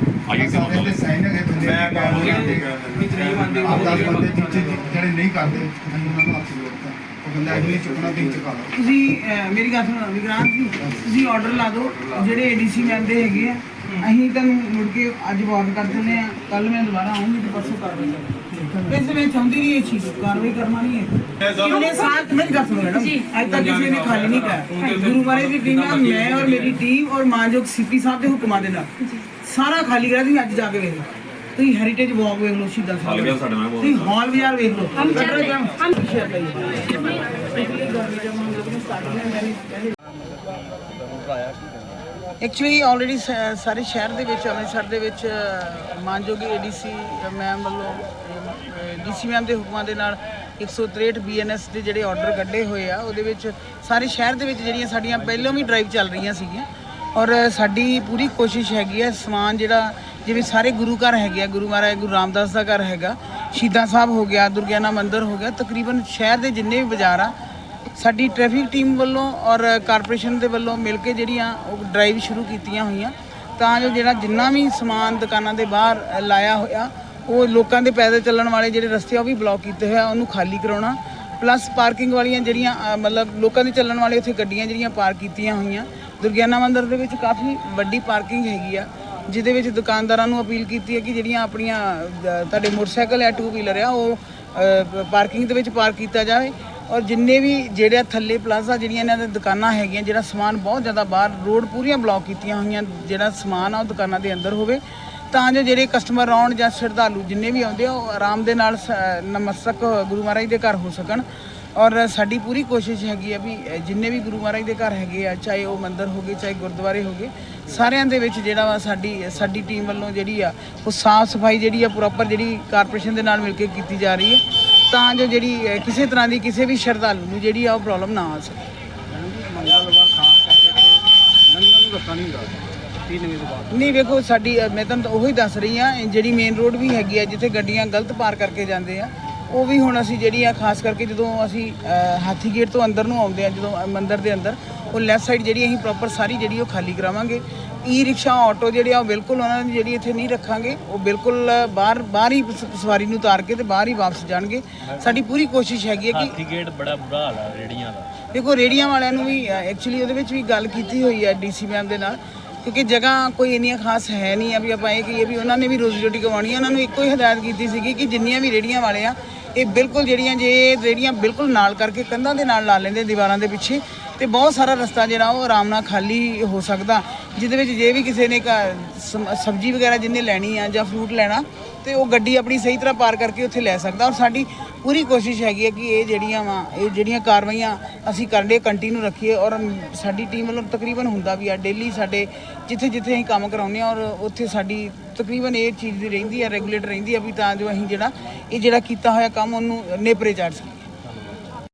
ਸਾਰੇ ਤੇ ਸਾਈਨ ਹੈਗੇ ਬੰਦੇ ਮੈਂ ਕੰਮ ਨਹੀਂ ਦਸ ਬੰਦੇ ਦੂਜੇ ਜਿਹੜੇ ਨਹੀਂ ਕਰਦੇ ਉਹਨਾਂ ਨੂੰ ਹੱਥ ਜੋੜਤਾ। ਉਹ ਕਹਿੰਦਾ ਅਸੀਂ ਨਹੀਂ ਚੁੱਕਣਾ ਤੁਸੀਂ ਚੁਕਾ ਲਓ। ਤੁਸੀਂ ਅਹ, ਮੇਰੀ ਗੱਲ ਸੁਣੋ ਵਿਕਰਾਂਤ ਜੀ ਤੁਸੀਂ ਆਰਡਰ ਲਾ ਦਿਓ। ਜਿਹੜੇ ਏਡੀਸੀ ਮੈਮ ਦੇ ਹੈਗੇ ਆ ਅਸੀਂ ਤੁਹਾਨੂੰ ਮੁੜ ਕੇ ਅੱਜ ਵਾਕ ਕਰ ਦਿੰਦੇ ਆ। ਕੱਲ ਮੈਂ ਦੁਬਾਰਾ ਆਉਂਗੀ ਤੇ ਪਰਸੋਂ ਕਰ ਦਿੰਦਾ ਵੈਸੇ ਮੈਂ ਚਾਹੁੰਦੀ ਨਹੀਂ ਇਹ ਚੀਜ਼ ਕਾਰਵਾਈ ਕਰਨਾ ਨਹੀਂ ਹੈ। ਕਿਉਂ ਸਾਥ ਮੇਰੀ ਗੱਲ ਸੁਣੋ ਮੈਡਮ ਅੱਜ ਤੱਕ ਕਿਸੇ ਨੇ ਖਾਲੀ ਨਹੀਂ ਕਰਾਇਆ ਗੁਰੂ ਮਹਾਰਾਜ ਦੀ ਟੀਮ ਨਾਲ ਮੈਂ ਔਰ ਮੇਰੀ ਟੀਮ ਔਰ ਮਾਨਯੋਗ ਸੀਪੀ ਸਾਹਿਬ ਦੇ ਹੁਕਮਾਂ ਦੇ ਨਾਲ। ਸਾਰਾ ਖਾਲੀ ਕਰਾ ਤੁਸੀਂ ਅੱਜ ਜਾ ਕੇ ਵੇਖ ਲਓ। ਤੁਸੀਂ ਹੈਰੀਟੇਜ ਵਾਕ ਵੇਖ ਲਓ ਸ਼ਹੀਦਾਂ ਸਾਡੇ ਨਾਲ ਬਹੁਤ ਤੁਸੀਂ ਹਾਲ ਵੀ ਬਾਜ਼ਾਰ ਵੇਖ ਲਓ। ਹਮ ਚੱਲ ਰਹੇ। ਹਾਂ ਹਮ। ਸ਼ੇਅਰ ਕਰੀਏ ਐਕਚੁਅਲੀ ਆਲਰੇਡੀ ਸਾਰੇ ਸ਼ਹਿਰ ਦੇ ਵਿੱਚ ਅੰਮ੍ਰਿਤਸਰ ਦੇ ਵਿੱਚ ਮਾਨਯੋਗੀ ਮਾਨਯੋਗ ਏਡੀਸੀ ਮੈਮ ਵੱਲੋਂ ਡੀਸੀ ਮੈਮ ਦੇ ਹੁਕਮਾਂ ਦੇ ਨਾਲ 163 ਬੀਐਨਐਸ ਦੇ ਜਿਹੜੇ ਆਰਡਰ ਕੱਢੇ ਹੋਏ ਆ ਉਹਦੇ ਵਿੱਚ ਸਾਰੇ ਸ਼ਹਿਰ ਦੇ ਵਿੱਚ ਜਿਹੜੀਆਂ ਸਾਡੀਆਂ ਪਹਿਲਾਂ ਵੀ ਡਰਾਈਵ ਚੱਲ ਰਹੀਆਂ ਸੀਗੀਆਂ ਔਰ ਸਾਡੀ ਪੂਰੀ ਕੋਸ਼ਿਸ਼ ਹੈਗੀ ਹੈ ਸਮਾਨ ਜਿਹੜਾ, ਜਿਵੇਂ ਸਾਰੇ ਗੁਰੂ ਘਰ ਹੈਗੇ ਆ, ਗੁਰੂ ਮਹਾਰਾਜ, ਗੁਰੂ ਰਾਮਦਾਸ ਦਾ ਘਰ ਹੈਗਾ, ਸ਼ਹੀਦਾਂ ਸਾਹਿਬ ਹੋ ਗਿਆ, ਦੁਰਗਿਆਨਾ ਮੰਦਿਰ ਹੋ ਗਿਆ, ਤਕਰੀਬਨ ਸ਼ਹਿਰ ਦੇ ਜਿੰਨੇ ਵੀ ਬਾਜ਼ਾਰ ਆ, ਸਾਡੀ ਟ੍ਰੈਫਿਕ ਟੀਮ ਵੱਲੋਂ ਔਰ ਕਾਰਪੋਰੇਸ਼ਨ ਦੇ ਵੱਲੋਂ ਮਿਲ ਕੇ ਜਿਹੜੀਆਂ ਉਹ ਡਰਾਈਵ ਸ਼ੁਰੂ ਕੀਤੀਆਂ ਹੋਈਆਂ, ਤਾਂ ਜੋ ਜਿਹੜਾ ਜਿੰਨਾ ਵੀ ਸਮਾਨ ਦੁਕਾਨਾਂ ਦੇ ਬਾਹਰ ਲਾਇਆ ਹੋਇਆ, ਉਹ ਲੋਕਾਂ ਦੇ ਪੈਦਲ ਚੱਲਣ ਵਾਲੇ ਜਿਹੜੇ ਰਸਤੇ ਆ, ਉਹ ਵੀ ਬਲੌਕ ਕੀਤੇ ਹੋਇਆ ਉਹਨੂੰ ਖਾਲੀ ਕਰਾਉਣਾ ਪਲੱਸ ਪਾਰਕਿੰਗ ਵਾਲੀਆਂ ਜਿਹੜੀਆਂ ਮਤਲਬ ਲੋਕਾਂ ਦੇ ਚੱਲਣ ਵਾਲੇ ਉੱਥੇ ਗੱਡੀਆਂ ਜਿਹੜੀਆਂ ਪਾਰਕ ਕੀਤੀਆਂ ਹੋਈਆਂ ਦੁਰਗਿਆਨਾ ਮੰਦਰ ਦੇ ਵਿੱਚ ਕਾਫੀ ਵੱਡੀ ਪਾਰਕਿੰਗ ਹੈਗੀ ਆ, ਜਿਹਦੇ ਵਿੱਚ ਦੁਕਾਨਦਾਰਾਂ ਨੂੰ ਅਪੀਲ ਕੀਤੀ ਹੈ ਕਿ ਜਿਹੜੀਆਂ ਆਪਣੀਆਂ ਤੁਹਾਡੇ ਮੋਟਰਸਾਈਕਲ ਜਾਂ ਟੂ ਵੀਲਰ ਆ, ਉਹ ਪਾਰਕਿੰਗ ਦੇ ਵਿੱਚ ਪਾਰਕ ਕੀਤਾ ਜਾਵੇ। ਔਰ ਜਿੰਨੇ ਵੀ ਜਿਹੜੇ ਥੱਲੇ ਪਲਾਜ਼ਾ, ਜਿਹੜੀਆਂ ਇਹਨਾਂ ਦੇ ਦੁਕਾਨਾਂ ਹੈਗੀਆਂ, ਜਿਹੜਾ ਸਮਾਨ ਬਹੁਤ ਜ਼ਿਆਦਾ ਬਾਹਰ, ਰੋਡ ਪੂਰੀਆਂ ਬਲੌਕ ਕੀਤੀਆਂ ਹੋਈਆਂ, ਜਿਹੜਾ ਸਮਾਨ ਆ ਉਹ ਦੁਕਾਨਾਂ ਦੇ ਅੰਦਰ ਹੋਵੇ, ਤਾਂ ਜੋ ਜਿਹੜੇ ਕਸਟਮਰ ਆਉਣ ਜਾਂ ਸ਼ਰਧਾਲੂ ਜਿੰਨੇ ਵੀ ਆਉਂਦੇ ਆ, ਉਹ ਆਰਾਮ ਦੇ ਨਾਲ ਸ- ਨਮਸਤਕ ਗੁਰੂ ਮਹਾਰਾਜ ਦੇ ਘਰ ਹੋ ਸਕਣ। ਔਰ ਸਾਡੀ ਪੂਰੀ ਕੋਸ਼ਿਸ਼ ਹੈਗੀ ਆ ਵੀ ਜਿੰਨੇ ਵੀ ਗੁਰੂ ਮਹਾਰਾਜ ਦੇ ਘਰ ਹੈਗੇ ਆ, ਚਾਹੇ ਉਹ ਮੰਦਿਰ ਹੋਗੇ ਚਾਹੇ ਗੁਰਦੁਆਰੇ ਹੋਗੇ ਸਾਰਿਆਂ ਦੇ ਵਿੱਚ ਜਿਹੜਾ ਵਾ ਸਾਡੀ ਸਾਡੀ ਟੀਮ ਵੱਲੋਂ ਜਿਹੜੀ ਆ, ਉਹ ਸਾਫ਼ ਸਫ਼ਾਈ ਜਿਹੜੀ ਆ ਪ੍ਰੋਪਰ ਜਿਹੜੀ ਕਾਰਪੋਰੇਸ਼ਨ ਦੇ ਨਾਲ ਮਿਲ ਕੇ ਕੀਤੀ ਜਾ ਰਹੀ ਹੈ, ਤਾਂ ਜੋ ਜਿਹੜੀ ਕਿਸੇ ਤਰ੍ਹਾਂ ਦੀ ਕਿਸੇ ਵੀ ਸ਼ਰਧਾਲੂ ਨੂੰ ਜਿਹੜੀ ਆ ਉਹ ਪ੍ਰੋਬਲਮ ਨਾ ਆ ਸਕੇ। ਮੰਗਲਵਾਰ ਖਾਸ ਕਰਕੇ ਤੇ ਨੂੰ ਰਸਤਾ ਨਹੀਂ ਹੁੰਦਾ ਨਹੀਂ ਵੇਖੋ, ਸਾਡੀ ਮੈਂ ਤੁਹਾਨੂੰ ਉਹੀ ਦੱਸ ਰਹੀ ਆ ਜਿਹੜੀ ਮੇਨ ਰੋਡ ਵੀ ਹੈਗੀ ਆ, ਜਿੱਥੇ ਗੱਡੀਆਂ ਗਲਤ ਪਾਰ ਕਰਕੇ ਜਾਂਦੇ ਆ ਉਹ ਵੀ ਹੁਣ ਅਸੀਂ ਜਿਹੜੀ ਆ ਖਾਸ ਕਰਕੇ ਜਦੋਂ ਅਸੀਂ ਹਾਥੀ ਗੇਟ ਤੋਂ ਅੰਦਰ ਨੂੰ ਆਉਂਦੇ ਆ ਜਦੋਂ ਮੰਦਿਰ ਦੇ ਅੰਦਰ ਉਹ ਲੈਫਟ ਸਾਈਡ ਜਿਹੜੀ ਅਸੀਂ ਪ੍ਰੋਪਰ ਸਾਰੀ ਜਿਹੜੀ ਉਹ ਖਾਲੀ ਕਰਾਵਾਂਗੇ। ਈ ਰਿਕਸ਼ਾ ਆਟੋ ਜਿਹੜੇ ਆ ਉਹ ਬਿਲਕੁਲ ਉਹਨਾਂ ਦੀ ਜਿਹੜੀ ਇੱਥੇ ਨਹੀਂ ਰੱਖਾਂਗੇ। ਉਹ ਬਿਲਕੁਲ ਬਾਹਰ ਬਾਹਰ ਹੀ ਸਵਾਰੀ ਨੂੰ ਉਤਾਰ ਕੇ ਤੇ ਬਾਹਰ ਹੀ ਵਾਪਸ ਜਾਣਗੇ। ਸਾਡੀ ਪੂਰੀ ਕੋਸ਼ਿਸ਼ ਹੈਗੀ ਹੈ ਕਿ ਹਾਥੀ ਗੇਟ ਬੜਾ ਬੁਰਾ ਹਾਲ ਆ ਰੇੜੀਆਂ ਦਾ। ਦੇਖੋ ਰੇੜੀਆਂ ਵਾਲਿਆਂ ਨੂੰ ਵੀ ਐਕਚੁਅਲੀ ਉਹਦੇ ਵਿੱਚ ਵੀ ਗੱਲ ਕੀਤੀ ਹੋਈ ਹੈ ਡੀਸੀ ਮੈਮ ਦੇ ਨਾਲ ਕਿਉਂਕਿ ਜਗ੍ਹਾ ਕੋਈ ਇੰਨੀਆਂ ਖਾਸ ਹੈ ਨਹੀਂ ਆ ਵੀ ਆਪਾਂ ਇਹ ਕਹੀਏ ਵੀ ਉਹਨਾਂ ਨੇ ਵੀ ਰੋਜ਼ੀ ਰੋਟੀ ਕਮਾਉਣੀ ਹੈ ਉਹਨਾਂ ਨੂੰ ਇੱਕੋ ਹੀ ਹਦਾਇਤ ਕੀਤੀ ਸੀਗੀ ਕਿ ਜਿੰਨੀਆਂ ਵੀ ਰੇੜੀਆਂ ਵਾਲੇ ਆ ਇਹ ਬਿਲਕੁਲ ਜਿਹੜੀਆਂ ਜੇ ਜਿਹੜੀਆਂ ਬਿਲਕੁਲ ਨਾਲ ਕਰਕੇ ਕੰਧਾਂ ਦੇ ਨਾਲ ਲਾ ਲੈਂਦੇ, ਦੀਵਾਰਾਂ ਦੇ ਪਿੱਛੇ ਤੇ ਬਹੁਤ ਸਾਰਾ ਰਸਤਾ ਜਿਹੜਾ ਉਹ ਆਰਾਮ ਨਾਲ ਖਾਲੀ ਹੋ ਸਕਦਾ, ਜਿਹਦੇ ਵਿੱਚ ਜੇ ਵੀ ਕਿਸੇ ਨੇ ਘਰ ਸਮ- ਸਬਜ਼ੀ ਵਗੈਰਾ ਜਿੰਨੇ ਲੈਣੀ ਆ ਜਾਂ ਫਰੂਟ ਲੈਣਾ, ਤੇ ਉਹ ਗੱਡੀ ਆਪਣੀ ਸਹੀ ਤਰ੍ਹਾਂ ਪਾਰ ਕਰਕੇ ਉੱਥੇ ਲੈ ਸਕਦਾ। ਔਰ ਸਾਡੀ ਪੂਰੀ ਕੋਸ਼ਿਸ਼ ਹੈਗੀ ਹੈ ਕਿ ਇਹ ਜਿਹੜੀਆਂ ਵਾ, ਇਹ ਜਿਹੜੀਆਂ ਕਾਰਵਾਈਆਂ ਅਸੀਂ ਕਰਦੇ ਕੰਟੀਨਿਊ ਰੱਖੀਏ। ਔਰ ਸਾਡੀ ਟੀਮ ਵੱਲੋਂ ਤਕਰੀਬਨ ਹੁੰਦਾ ਵੀ ਆ ਡੇਲੀ ਸਾਡੇ ਜਿੱਥੇ ਜਿੱਥੇ ਅਸੀਂ ਕੰਮ ਕਰਾਉਂਦੇ ਆ ਔਰ ਉੱਥੇ ਸਾਡੀ ਤਕਰੀਬਨ ਇਹ ਚੀਜ਼ ਦੀ ਰਹਿੰਦੀ ਆ ਰੈਗੂਲੇਟਰ ਰਹਿੰਦੀ ਆ ਵੀ ਤਾਂ ਜੋ ਅਸੀਂ ਜਿਹੜਾ, ਇਹ ਜਿਹੜਾ ਕੀਤਾ ਹੋਇਆ ਕੰਮ ਉਹਨੂੰ ਨੇਪਰੇ ਚਾੜ ਸਕੀਏ।